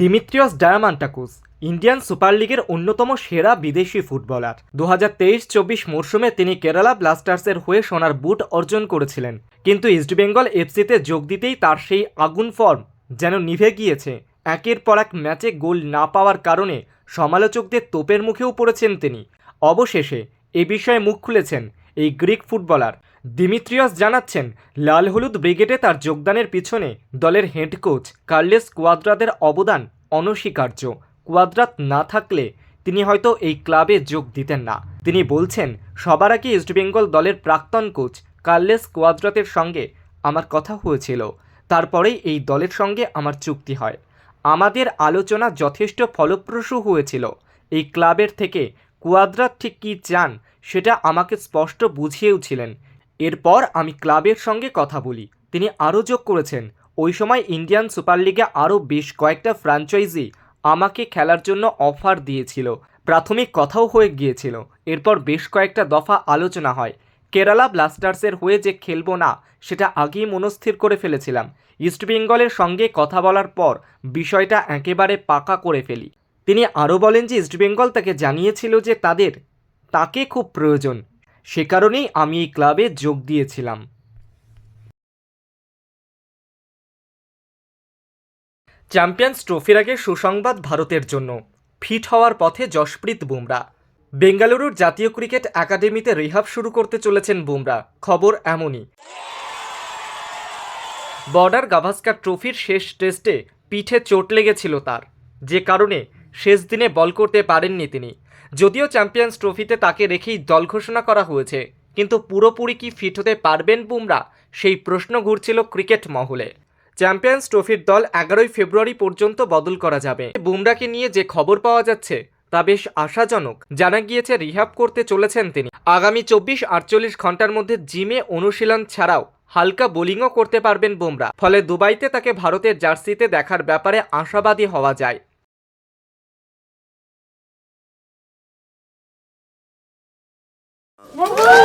Dimitrios ডায়ামান্টাকুস, Indian super লিগের অন্যতম সেরা বিদেশি ফুটবলার। দু হাজার তেইশ চব্বিশ মরশুমে তিনি কেরালা ব্লাস্টার্সের হয়ে সোনার বুট অর্জন করেছিলেন। কিন্তু ইস্টবেঙ্গল এফসিতে যোগ দিতেই তার সেই আগুন ফর্ম যেন নিভে গিয়েছে। একের পর এক ম্যাচে গোল না পাওয়ার কারণে সমালোচকদের তোপের মুখেও পড়েছেন তিনি। অবশেষে এ বিষয়ে মুখ খুলেছেন এই গ্রিক ফুটবলার। দিমিত্রিয়াস জানাচ্ছেন, লাল হলুদ ব্রিগেডে তার যোগদানের পিছনে দলের হেড কোচ কার্লেস কোয়াদ্রাদের অবদান অনস্বীকার্য। কোয়াদ্রাত না থাকলে তিনি হয়তো এই ক্লাবে যোগ দিতেন না। তিনি বলছেন, সবার আগে ইস্টবেঙ্গল দলের প্রাক্তন কোচ কার্লেস কোয়াদ্রাতের সঙ্গে আমার কথা হয়েছিল। তারপরেই এই দলের সঙ্গে আমার চুক্তি হয়। আমাদের আলোচনা যথেষ্ট ফলপ্রসূ হয়েছিল। এই ক্লাবের থেকে কুয়াদ্রাত ঠিক কী চান, সেটা আমাকে স্পষ্ট বুঝিয়েও ছিলেন। এরপর আমি ক্লাবের সঙ্গে কথা বলি। তিনি আরও যোগ করেছেন, ওই সময় ইন্ডিয়ান সুপার লিগে আরও বেশ কয়েকটা ফ্র্যাঞ্চাইজি আমাকে খেলার জন্য অফার দিয়েছিল। প্রাথমিক কথাও হয়ে গিয়েছিল। এরপর বেশ কয়েকটা দফা আলোচনা হয়। কেরালা ব্লাস্টার্সের হয়ে যে খেলব না, সেটা আগেই মনস্থির করে ফেলেছিলাম। ইস্টবেঙ্গলের সঙ্গে কথা বলার পর বিষয়টা একেবারে পাকা করে ফেলি। তিনি আরও বলেন যে ইস্টবেঙ্গল তাকে জানিয়েছিল যে তাদের, তাকে খুব প্রয়োজন। সে কারণেই আমি এই ক্লাবে যোগ দিয়েছিলাম। চ্যাম্পিয়ন্স ট্রফির আগে সুসংবাদ ভারতের জন্য। ফিট হওয়ার পথে যশপ্রীত বুমরা। বেঙ্গালুরুর জাতীয় ক্রিকেট একাডেমিতে রিহাব শুরু করতে চলেছেন বুমরা। খবর এমনই। বর্ডার গাভাস্কার ট্রফির শেষ টেস্টে পিঠে চোট লেগেছিল তার। যে কারণে শেষ দিনে বল করতে পারেননি তিনি। যদিও চ্যাম্পিয়ন্স ট্রফিতে তাকে রেখেই দল ঘোষণা করা হয়েছে, কিন্তু পুরোপুরি কি ফিট হতে পারবেন বুমরা, সেই প্রশ্ন ঘুরছিল ক্রিকেট মহলে। চ্যাম্পিয়ন্স ট্রফির দল এগারোই ফেব্রুয়ারি পর্যন্ত বদল করা যাবে। বুমরাকে নিয়ে যে খবর পাওয়া যাচ্ছে, তা বেশ আশাজনক। জানা গিয়েছে রিহাব করতে চলেছেন তিনি। আগামী চব্বিশ আটচল্লিশ ঘণ্টার মধ্যে জিমে অনুশীলন ছাড়াও হালকা বোলিংও করতে পারবেন বুমরা। ফলে দুবাইতে তাকে ভারতের জার্সিতে দেখার ব্যাপারে আশাবাদী হওয়া যায়। Woo!